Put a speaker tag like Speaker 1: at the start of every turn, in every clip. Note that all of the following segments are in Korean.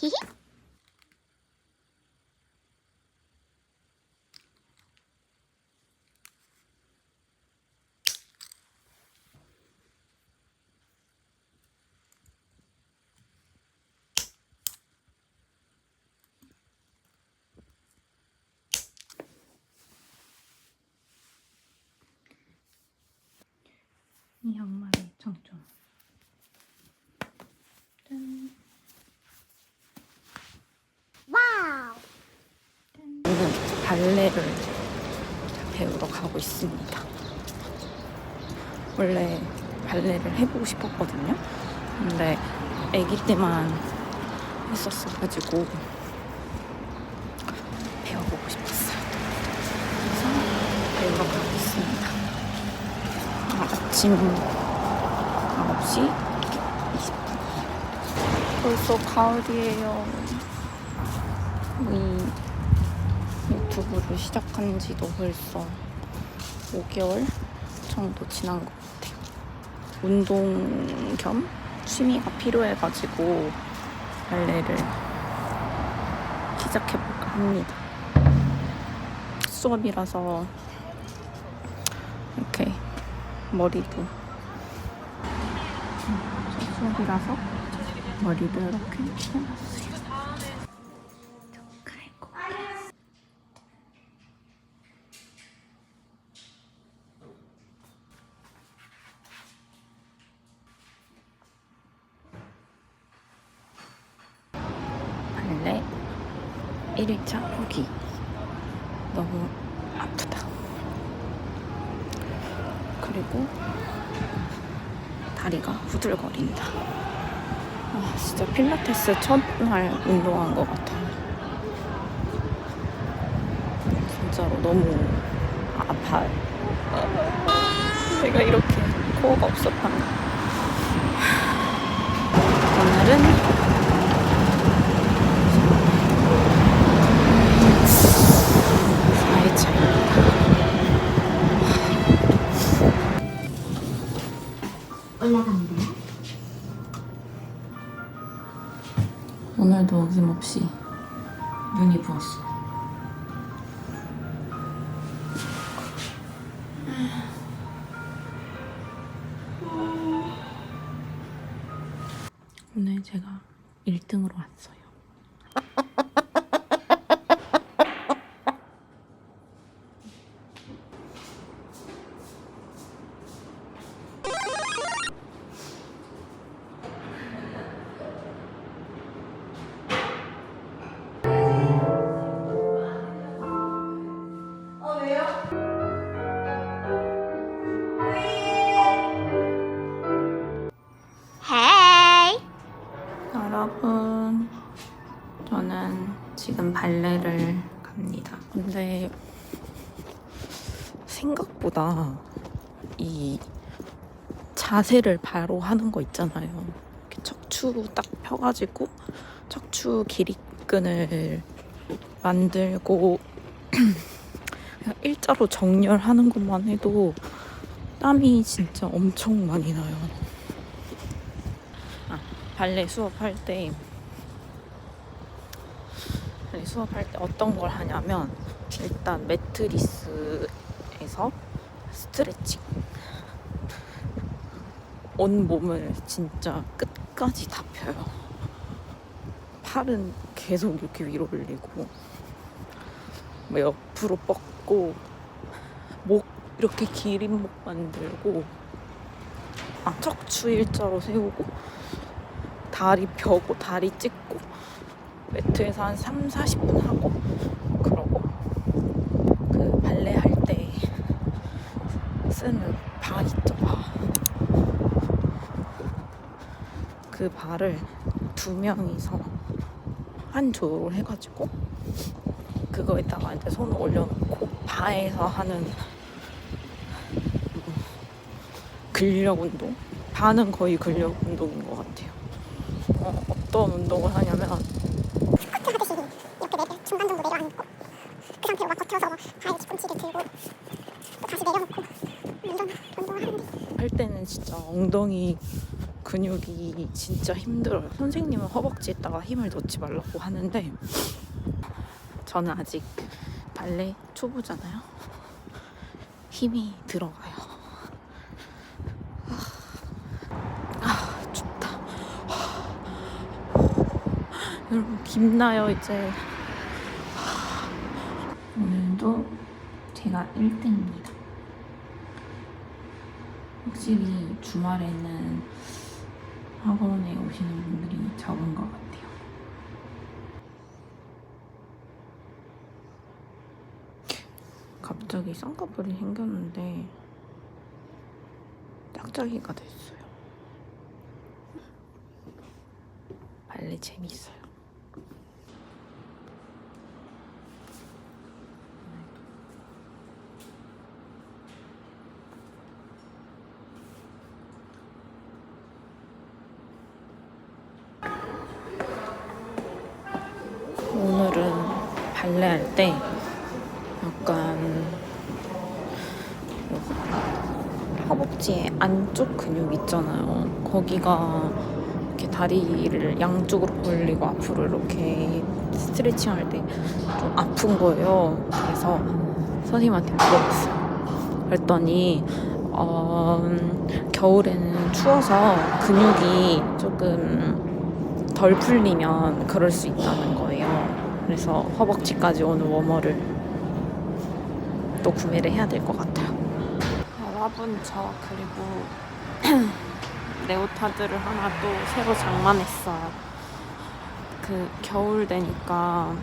Speaker 1: 히히. 이 양말의 장점. 짠.
Speaker 2: 와우.
Speaker 1: 저는 발레를 배우러 가고 있습니다. 원래 발레를 해보고 싶었거든요. 근데 아기 때만 했었어가지고 배워보고 싶었어요. 그래서 배우러 가고 있습니다. 아, 아침 9시 20분. 벌써 가을이에요. 이 유튜브를 시작한 지도 벌써 5개월 정도 지난 것 같아요. 운동 겸 취미가 필요해가지고 발레를 시작해볼까 합니다. 수업이라서 이렇게 머리도 수업이라서 머리도 이렇게 해놨어요. 발레 1일차 후기. 너무 아프다. 그리고 다리가 후들거린다. 아 진짜 필라테스 첫날 운동한 것 같아. 진짜로 너무 아파요. 내가 이렇게 코어가 없었다면 오늘은
Speaker 2: 올라갑니다.
Speaker 1: 오늘도 어김없이 눈이 부었어. 오늘 제가 1등으로 왔어요. 여러분, 저는 지금 발레를 갑니다. 근데 생각보다 이 자세를 바로 하는 거 있잖아요. 이렇게 척추 딱 펴가지고 척추 길이끈을 만들고 일자로 정렬하는 것만 해도 땀이 진짜 엄청 많이 나요. 발레 수업할 때 발레 수업할 때 어떤 걸 하냐면 일단 매트리스에서 스트레칭. 온 몸을 진짜 끝까지 다 펴요. 팔은 계속 이렇게 위로 올리고 뭐 옆으로 뻗고 목 이렇게 기린 목 만들고 아 척추 일자로 세우고 다리 펴고 다리 찢고 매트에서 한 3, 40분 하고 그러고 그 발레 할 때 쓰는 바 있죠 바. 그 바를 두 명이서 한 조로 해가지고 그거에다가 이제 손을 올려놓고 바에서 하는 근력 운동 바는 거의 근력 운동인 것 같아요. 어, 어떤 운동을 하냐면
Speaker 2: 스쿼트 하듯이 이렇게 내려 중간 정도 내려앉고 그 상태로 막 버텨서 발 뒤꿈치를 들고 또 다시 내려놓고 이런 운동을 하는데
Speaker 1: 할 때는 진짜 엉덩이 근육이 진짜 힘들어요. 선생님은 허벅지에다가 힘을 넣지 말라고 하는데 저는 아직 발레 초보잖아요. 힘이 들어가요. 아, 춥다. 김나요 이제. 오늘도 제가 1등입니다. 확실히 주말에는 학원에 오시는 분들이 적은 것 같아요. 갑자기 쌍꺼풀이 생겼는데 짝짝이가 됐어요. 발레 재밌어요. 오늘은 발레 할 때 약간 허벅지 안쪽 근육 있잖아요. 거기가 이렇게 다리를 양쪽으로 벌리고 앞으로 이렇게 스트레칭 할 때 좀 아픈 거예요. 그래서 선생님한테 물어봤어요. 그랬더니 어, 겨울에는 추워서 근육이 조금 덜 풀리면 그럴 수 있다는 거예요. 그래서 허벅지까지 오는 워머를 또 구매를 해야 될 것 같아요. 여러분 저 그리고 네오타드를 하나 또 새로 장만했어요. 그 겨울 되니까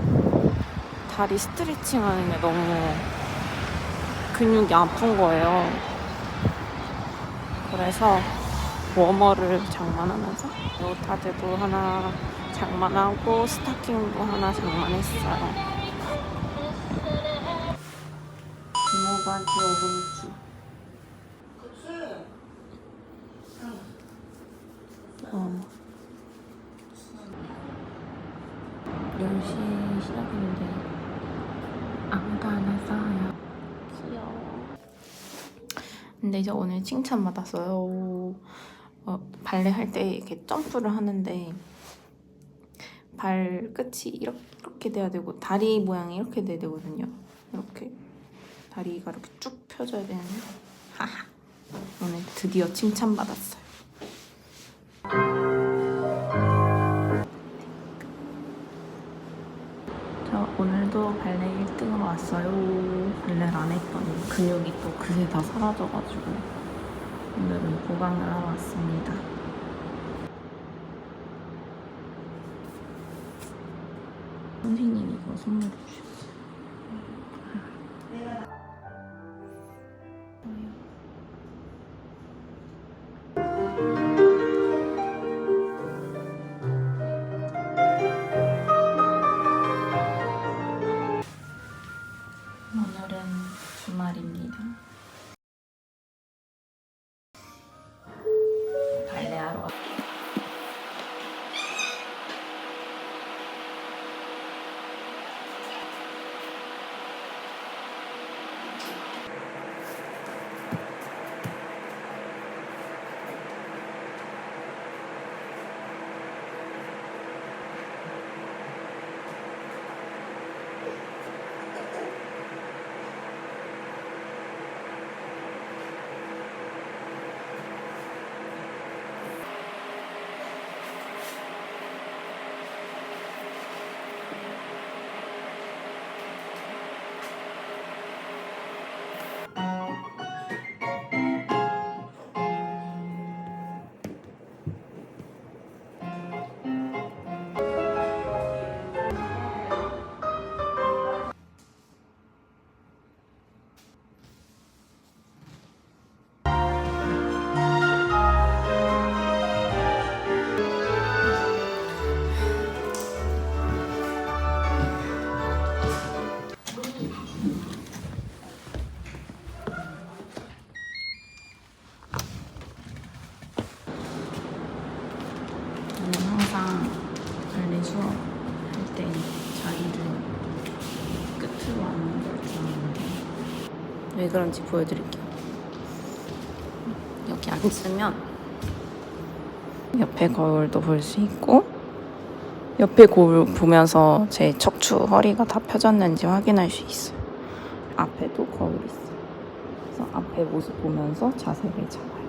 Speaker 1: 다리 스트레칭 하는 게 너무 근육이 아픈 거예요. 그래서 워머를 장만하면서 네오타드도 하나 장만하고 스타킹도 하나 장만했어요. 부모바지 오분주. 어. 10시에 시작인데 아무도 안 왔어요. 귀여워. 근데 이제 오늘 칭찬 받았어요. 어, 발레 할 때 이렇게 점프를 하는데 발 끝이 이렇게, 이렇게 돼야 되고 다리 모양이 이렇게 돼야 되거든요. 이렇게 다리가 이렇게 쭉 펴져야 되는데 하하 오늘 드디어 칭찬 받았어요. 저 오늘도 발레 1등으로 왔어요. 발레를 안 했더니 근육이 또 그새 다 사라져가지고 오늘은 보강을 하러 왔습니다. 선생님이 이거 선물해 주셨어요. 오늘은 주말입니다. 왜 그런지 보여드릴게요. 이렇게 앉으면 옆에 거울도 볼 수 있고 옆에 거울 보면서 제 척추 허리가 다 펴졌는지 확인할 수 있어요. 앞에도 거울 있어요. 그래서 앞에 모습 보면서 자세를 잡아요.